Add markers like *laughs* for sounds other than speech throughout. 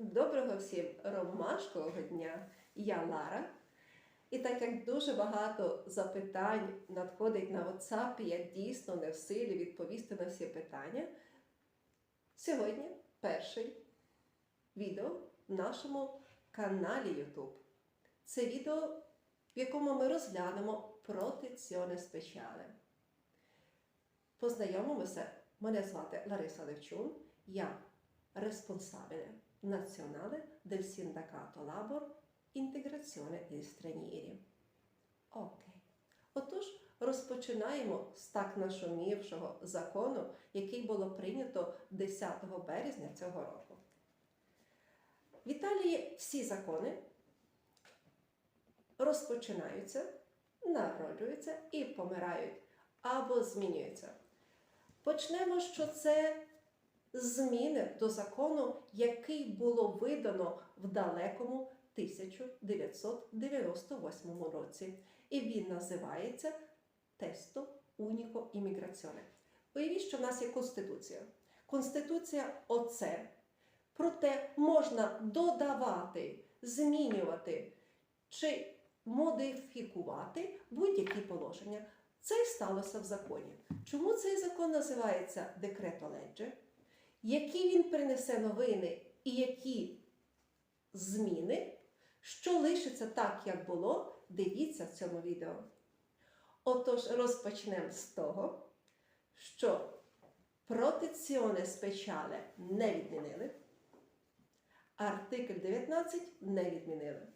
Доброго всім ромашкового дня! Я Лара. І так як дуже багато запитань надходить на WhatsApp, я дійсно не в силі відповісти на всі питання. Сьогодні перший відео в нашому каналі YouTube. Це відео, в якому ми розглянемо протеціоне спеціале. Познайомимося. Мене звати Лариса Левчун. Я responsabile nazionale del sindacato Labor Integrazione degli Stranieri. Окей. Отож, розпочинаємо з так нашумівшого закону, який було прийнято 10 березня цього року. В Італії всі закони розпочинаються, народжуються і помирають або змінюються. Почнемо, що це зміни до закону, який було видано в далекому 1998 році. І він називається Тесто Уніко імміграціоне. Уявіть, що в нас є Конституція. Конституція оце. Проте можна додавати, змінювати чи модифікувати будь-які положення. Це і сталося в законі. Чому цей закон називається Декрето Леджі? Які він принесе новини і які зміни, що лишиться так, як було, дивіться в цьому відео. Отож, розпочнемо з того, що протеціоне спеціале не відмінили, артикль 19 не відмінили.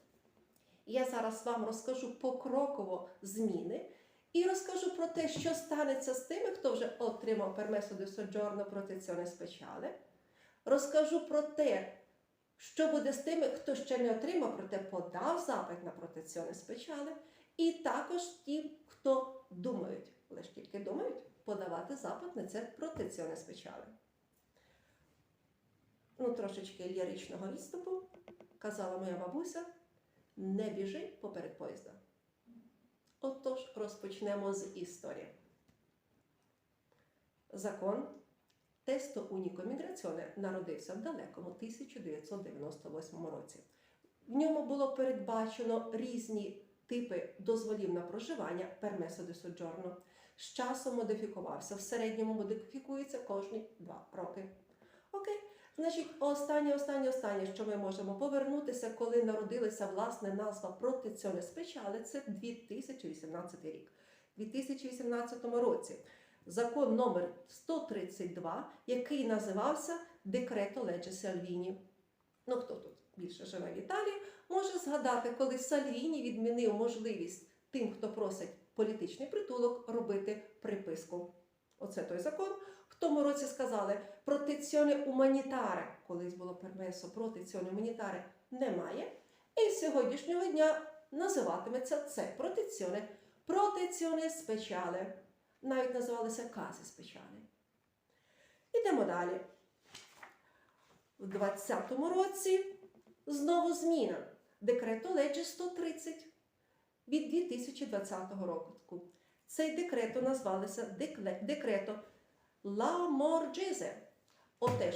Я зараз вам розкажу покроково зміни і розкажу про те, що станеться з тими, хто вже отримав пермесо di soggiorno protezione speciale. Розкажу про те, що буде з тими, хто ще не отримав, проте подав запит на протеціоне спеціале. І також ті, хто думають, лише тільки думають, подавати запит на це протеціоне спеціале. Ну, трошечки ліричного відступу. Казала моя бабуся, не біжи поперед поїзда. Отож, розпочнемо з історії. Закон Тесто Уніко Міграціоне народився в далекому 1998 році. В ньому було передбачено різні типи дозволів на проживання пермесо де соджорно. З часом модифікувався. В середньому модифікується кожні два роки. Окей. Значить, останнє, останнє, останнє, що ми можемо повернутися, коли народилася власне назва проти цього протеціоне спеціале, це 2018 рік. У 2018 році закон номер 132, який називався Декрето Леджі Сальвіні. Ну, хто тут більше живе в Італії, може згадати, коли Сальвіні відмінив можливість тим, хто просить політичний притулок, робити приписку. Оце той закон. В тому році сказали, протеціоне уманітаре, колись було пермесо, протеціоне уманітаре немає. І з сьогоднішнього дня називатиметься це протеціоне, протеціоне спеціале. Навіть називалися кази спеціале. Ідемо далі. В 20-му році знову зміна. Декрето Леджі 130 від 2020 року. Цей декрето назвалося декле- декрето Ла Морджезе. Отеж,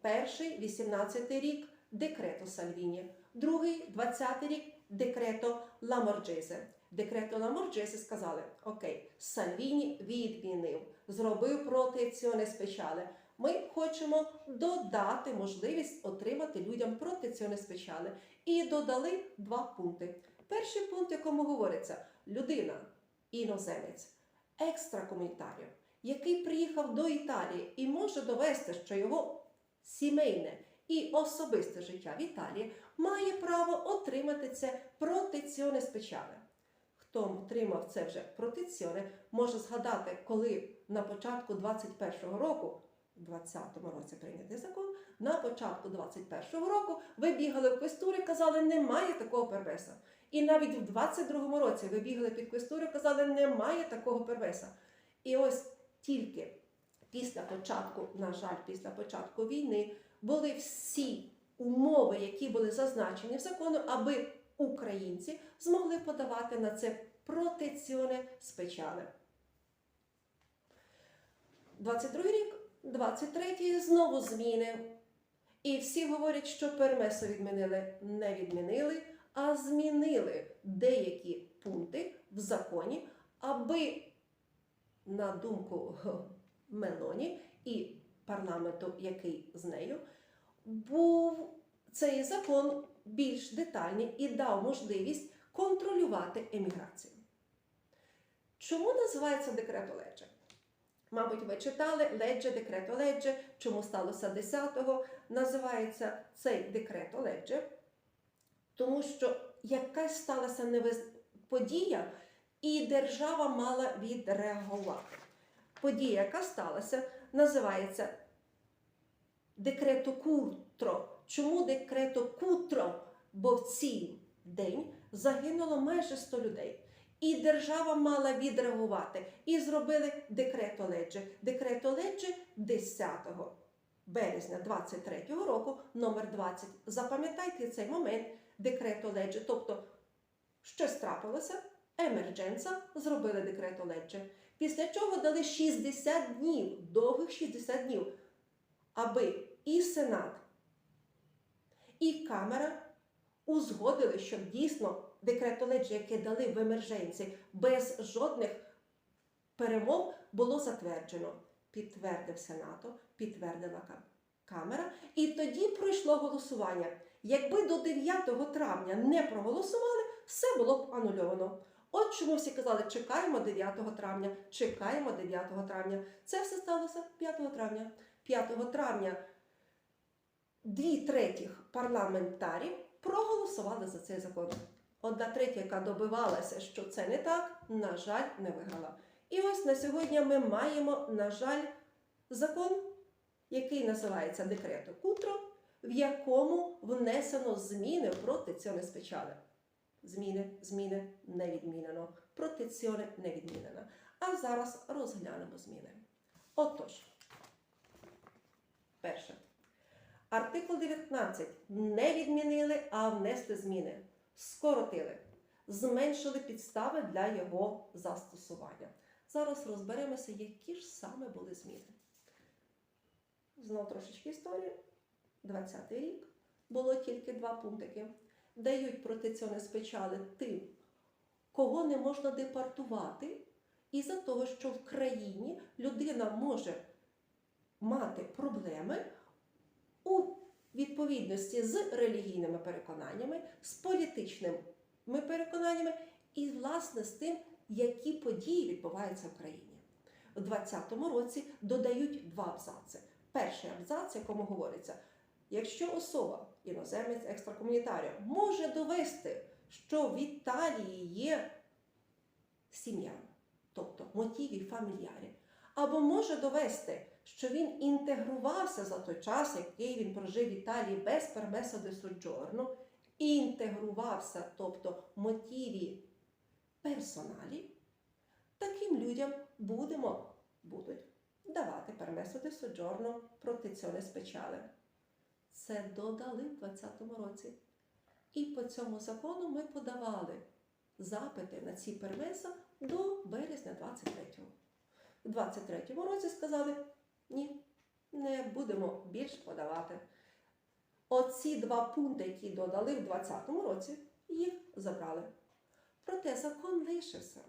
перший 18-й рік декрето Сальвіні, другий 20-й рік декрето Ла Морджезе. Декрето Ла Морджезе сказали: Окей, Сальвіні відмінив, зробив протеціоне спеціале. Ми хочемо додати можливість отримати людям протеціоне спеціале. І додали два пункти. Перший пункт, в якому говориться, людина, іноземець, екстракомунітаріо, який приїхав до Італії і може довести, що його сімейне і особисте життя в Італії має право отримати це протеціоне спеціале. Хто отримав це вже протеціоне, може згадати, коли на початку 21-го року, в 20-му році прийнятий закон, на початку 21-го року ви бігали в квестури казали, немає такого первеса. І навіть в 22-му році ви бігали під квестури казали, немає такого первеса. І ось тільки після початку, на жаль, після початку війни були всі умови, які були зазначені в закону, аби українці змогли подавати на це протеціоне спеціале. 22 рік, 23-й знову зміни. І всі говорять, що пермесо відмінили, не відмінили, а змінили деякі пункти в законі, аби, на думку *laughs* Мелоні і парламенту, який з нею, був цей закон більш детальний і дав можливість контролювати еміграцію. Чому називається декрет Оледжа? Мабуть, ви читали Леджа, декрет Оледжа, чому сталося 10-го. Називається цей декрет Оледжа, тому що якась сталася невиз... подія, і держава мала відреагувати. Подія, яка сталася, називається декрето Кутро. Чому декрето Кутро? Бо в цей день загинуло майже 100 людей. І держава мала відреагувати. І зробили декрет Оледжі. Декрет Оледжі 10 березня 23-го року, номер 20. Запам'ятайте цей момент декрет Оледжі. Тобто, щось трапилося, емердженса, зробили декрет Оледжі. Після чого дали 60 днів, довгих 60 днів, аби і Сенат, і Камера узгодили, щоб дійсно декретоледжі, яке дали в емерженці, без жодних перемов було затверджено. Підтвердив Сенато, підтвердила Камера, і тоді пройшло голосування. Якби до 9 травня не проголосували, все було б анульовано. От чому всі казали, чекаємо 9 травня, чекаємо 9 травня. Це все сталося 5 травня. 5 травня дві третіх парламентарів проголосували за цей закон. Одна третя, яка добивалася, що це не так, на жаль, не виграла. І ось на сьогодні ми маємо, на жаль, закон, який називається декрету Кутро, в якому внесено зміни в протеціоне спечали. Зміни, зміни не відмінено. Протеціоне не відмінено. А зараз розглянемо зміни. Отож, перше. Артикул 19 не відмінили, а внесли зміни. Скоротили, зменшили підстави для його застосування. Зараз розберемося, які ж саме були зміни. Знову трошечки історії. 20-й рік було тільки два пунктики. Дають протеціони спечали тим, кого не можна депортувати, із-за того, що в країні людина може мати проблеми у відповідності з релігійними переконаннями, з політичними переконаннями і, власне, з тим, які події відбуваються в країні. У 2020 році додають два абзаци. Перший абзац, якому говориться, якщо особа, іноземець екстракомунітарія, може довести, що в Італії є сім'я, тобто мотиві фамільярі, або може довести, що він інтегрувався за той час, який він прожив в Італії без пермеса де соджорно, і інтегрувався, тобто мотиві персоналі, таким людям будемо, будуть давати пермесо де соджорно протеціоне спечале. Це додали в 2020 році. І по цьому закону ми подавали запити на ці пермеса до березня 23-го. У 23-му році сказали, ні, не будемо більш подавати. Оці два пункти, які додали в 2020 році, їх забрали. Проте закон лишився.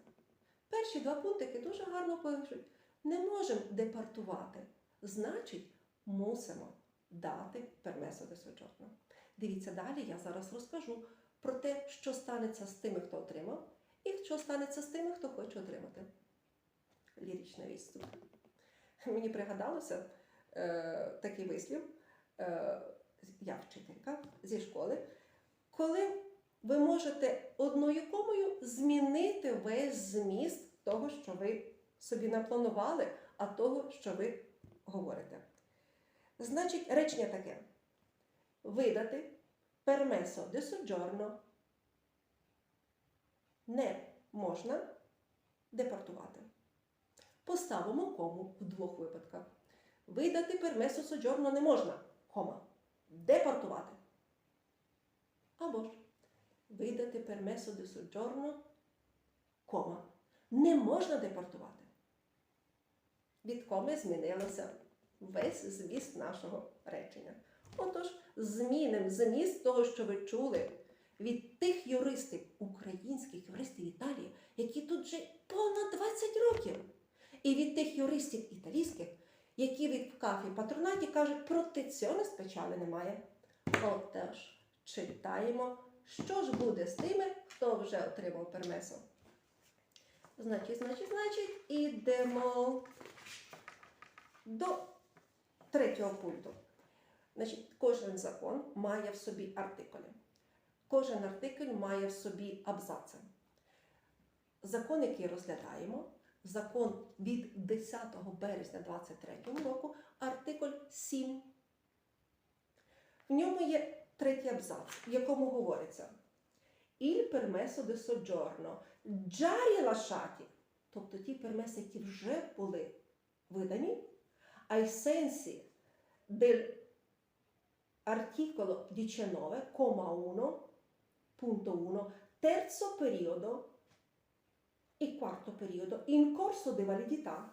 Перші два пунктики дуже гарно пишуть. Не можемо депортувати. Значить, мусимо дати пермесо де соджорно. Дивіться далі, я зараз розкажу про те, що станеться з тими, хто отримав, і що станеться з тими, хто хоче отримати. Лірична відступ. Мені пригадалося е, такий вислів, е, я вчителька зі школи, коли ви можете одною комою змінити весь зміст того, що ви собі напланували, а того, що ви говорите. Значить, речення таке: видати пермесо де соджорно не можна депортувати. Поставимо кому в двох випадках. Видати пермесо соджорно не можна, кома. Депортувати. Або ж видати пермесо де соджорно, кома. Не можна депортувати. Від коми змінилося весь зміст нашого речення. Отож, змінимо зміст того, що ви чули від тих юристів, українських юристів Італії, які тут вже понад 20 років, і від тих юристів італійських, які від кафі патронаті кажуть, протекціони спечали немає. Отож, читаємо, що ж буде з тими, хто вже отримав пермесо. Значить, значить, значить, ідемо до третього пункту. Значить, кожен закон має в собі артикулі. Кожен артикль має в собі абзаци. Закон, який розглядаємо, закон від 10 березня 2023 року, артикль 7. В ньому є третій абзац, в якому говориться Il permesso di soggiorno già rilasciati, тобто ті пермеси, які вже були видані, ai sensi del articolo 19, comma 1, punto 1, terzo periodo і quarto periodo in corso di validità.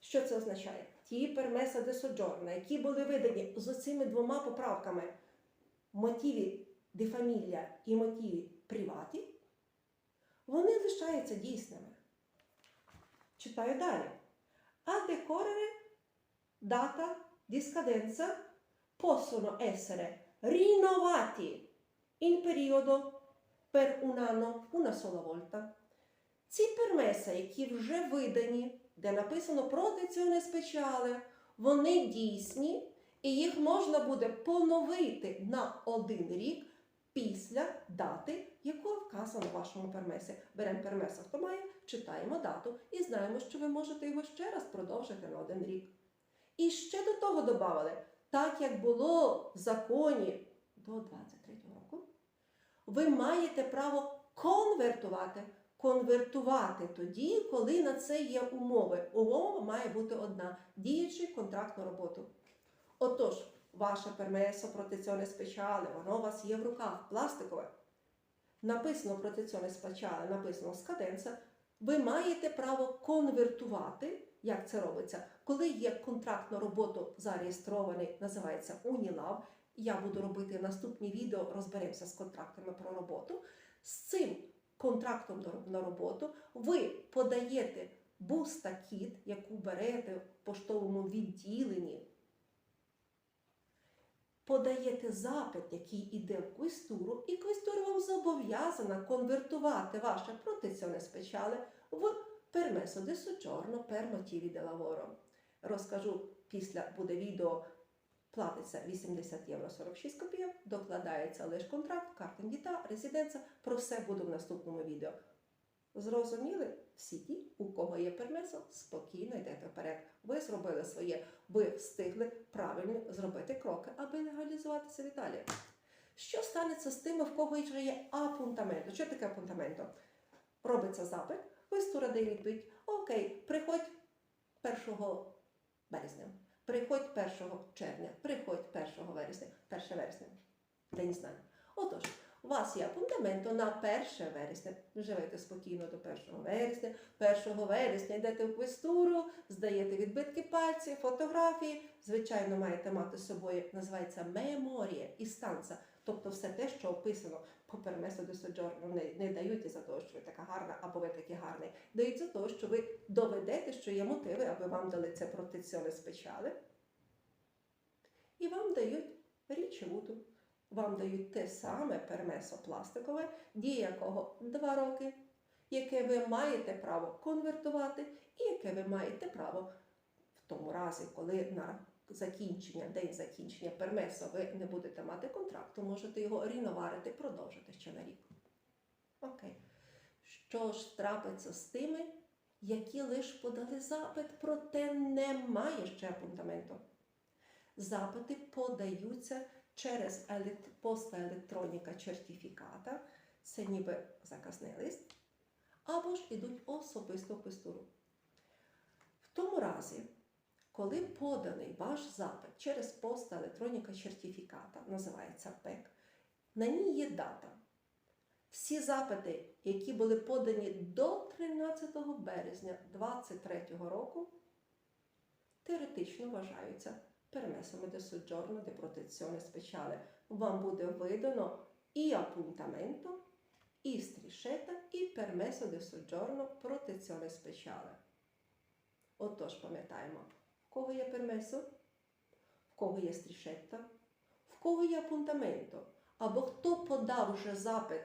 Що це означає? Ті пермеса де соджорна, які були видані з оцими двома поправками мотиві де фамілія і мотиві приваті, вони лишаються дійсними. Читаю далі. A decorrere data di scadenza possono essere rinnovati in periodo per un anno una sola volta. Ці пермеси, які вже видані, де написано протеціоне спечале, вони дійсні, і їх можна буде поновити на один рік після дати, яку вказано в вашому пермесі. Беремо пермеса, хто має, читаємо дату і знаємо, що ви можете його ще раз продовжити на один рік. І ще до того додали, так як було в законі до 23 року, ви маєте право конвертувати. Конвертувати тоді, коли на це є умови. Умова має бути одна діючий контракт на роботу. Отож, ваше пермесо протеціоне спечале, воно у вас є в руках, пластикове. Написано протеціоне спечале, написано скаденца. Ви маєте право конвертувати, як це робиться, коли є контракт на роботу зареєстрований, називається Унілав. Я буду робити наступні відео, розберемося з контрактами про роботу. З цим контрактом на роботу ви подаєте буста-кіт, яку берете в поштовому відділенні, подаєте запит, який іде в квестуру, і квестура вам зобов'язана конвертувати ваше протеціоне спечале в пермесо де сочорно per motivi de lavoro. Розкажу, після буде відео Платиться 80 євро 46 копійок, докладається лише контракт, карта діта, резиденція. Про все буду в наступному відео. Зрозуміли? Всі ті, у кого є пермесо, спокійно йдете вперед. Ви зробили своє, ви встигли правильно зробити кроки, аби легалізуватися в Італії. Що станеться з тими, в кого вже є апунтаменто? Що таке апунтаменто? Робиться запит, вистура дає відповідь. Окей, приходь 1 березня. Приходь 1 червня, приходь 1 вересня, 1 вересня. День знань. Отож, у вас є апунтаменто на 1 вересня. Живете спокійно до 1 вересня. 1 вересня йдете в квестуру, здаєте відбитки пальців, фотографії. Звичайно, маєте мати з собою, називається меморія і станца. Тобто все те, що описано по пермесу до соджорно, не, не дають за того, що ви така гарна або ви такий гарний. Дають за того, що ви доведете, що є мотиви, аби вам дали це протеціоне спечали. І вам дають річевуту. Вам дають те саме пермесо пластикове, дія якого 2 роки, яке ви маєте право конвертувати, і яке ви маєте право в тому разі, коли на закінчення, день закінчення пермесо ви не будете мати контракту, можете його ріноварити, продовжити ще на рік. Окей. Що ж трапиться з тими, які лише подали запит, проте немає ще апунтаменту? Запити подаються через поста електроніка сертифіката, це ніби заказний лист, або ж ідуть особисто в квестуру. В тому разі, коли поданий ваш запит через поста електроніка сертифіката, називається ПЕК, на ній є дата. Всі запити, які були подані до 13 березня 2023 року, теоретично вважаються permesso di soggiorno di protezione speciale. Вам буде видано і appuntamento, і стрішета, і permesso di soggiorno protezione speciale. Отож, пам'ятаємо, кого є пермесо, в кого є стрішетта, в кого є апунтаменто, або хто подав вже запит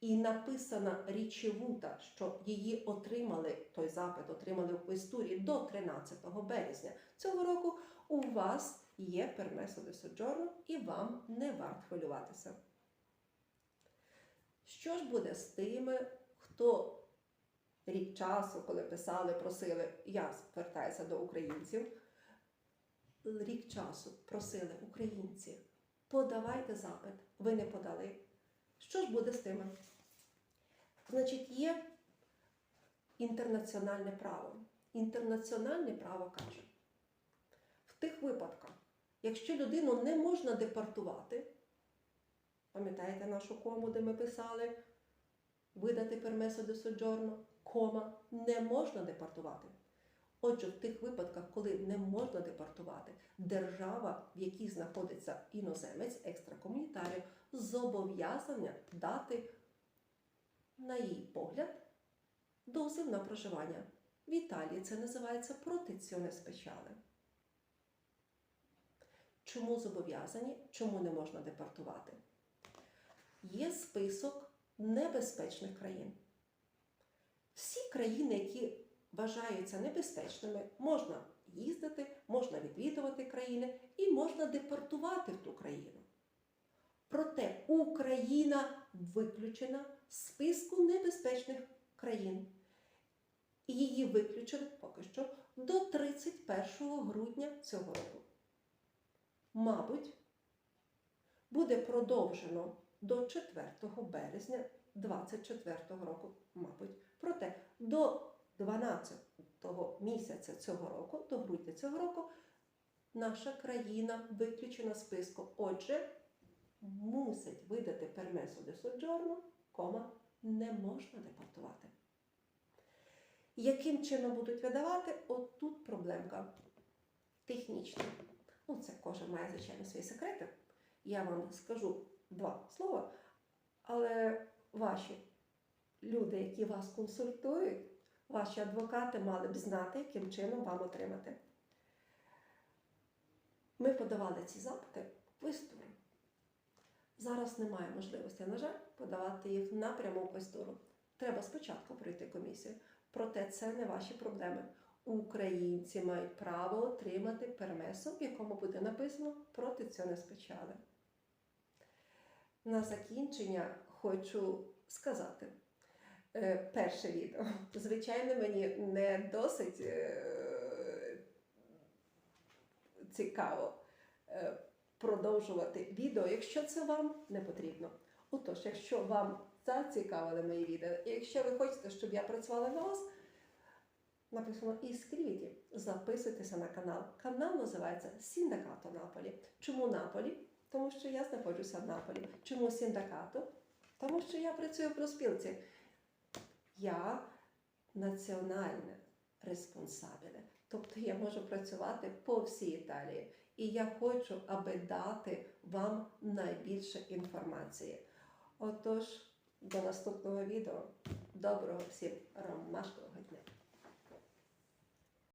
і написана річевута, що її отримали, той запит отримали в квестурі до 13 березня? Цього року, у вас є пермесо де соджорно і вам не варт хвилюватися. Що ж буде з тими, хто рік часу, коли писали, просили, я звертаюся до українців, рік часу просили українці, подавайте запит, ви не подали. Що ж буде з тими? Значить, є інтернаціональне право. Інтернаціональне право каже, в тих випадках, якщо людину не можна депортувати, пам'ятаєте нашу кому, де ми писали видати пермесо де соджорно, кома, не можна депортувати. Отже, в тих випадках, коли не можна депортувати, держава, в якій знаходиться іноземець, екстракомунітарій, зобов'язана дати, на її погляд, дозвіл на проживання. В Італії це називається протеціоне спеціале. Чому зобов'язані? Чому не можна депортувати? Є список небезпечних країн. Всі країни, які вважаються небезпечними, можна їздити, можна відвідувати країни і можна депортувати в ту країну. Проте Україна виключена з списку небезпечних країн. І її виключили поки що до 31 грудня цього року. Мабуть, буде продовжено до 4 березня 2024 року, мабуть. Проте до 12 місяця цього року, до грудня цього року, наша країна виключена з списку. Отже, мусить видати пермесо де соджорно, кома, не можна депортувати. Яким чином будуть видавати? От тут проблемка технічна. Ну, це кожен має, звичайно, свої секрети. Я вам скажу два слова, але ваші люди, які вас консультують, ваші адвокати мали б знати, яким чином вам отримати. Ми подавали ці запити в квестуру. Зараз немає можливості, на жаль, подавати їх напряму в квестуру. Треба спочатку пройти комісію. Проте це не ваші проблеми. Українці мають право отримати пермесо, в якому буде написано протеціоне спечали. На закінчення хочу сказати. Е, Перше відео. Звичайно, мені не досить е, цікаво е, продовжувати відео, якщо це вам не потрібно. Отож, якщо вам зацікавили мої відео, і якщо ви хочете, щоб я працювала на вас, написано іскрівіті, записуйтеся на канал. Канал називається Сіндакато Наполі. Чому Наполі? Тому що я знаходжуся в Наполі. Чому Сіндакато? Тому що я працюю в проспілці. Я національне респонсабіле. Тобто я можу працювати по всій Італії. І я хочу, аби дати вам найбільше інформації. Отож, до наступного відео. Доброго всім ромашкового дня!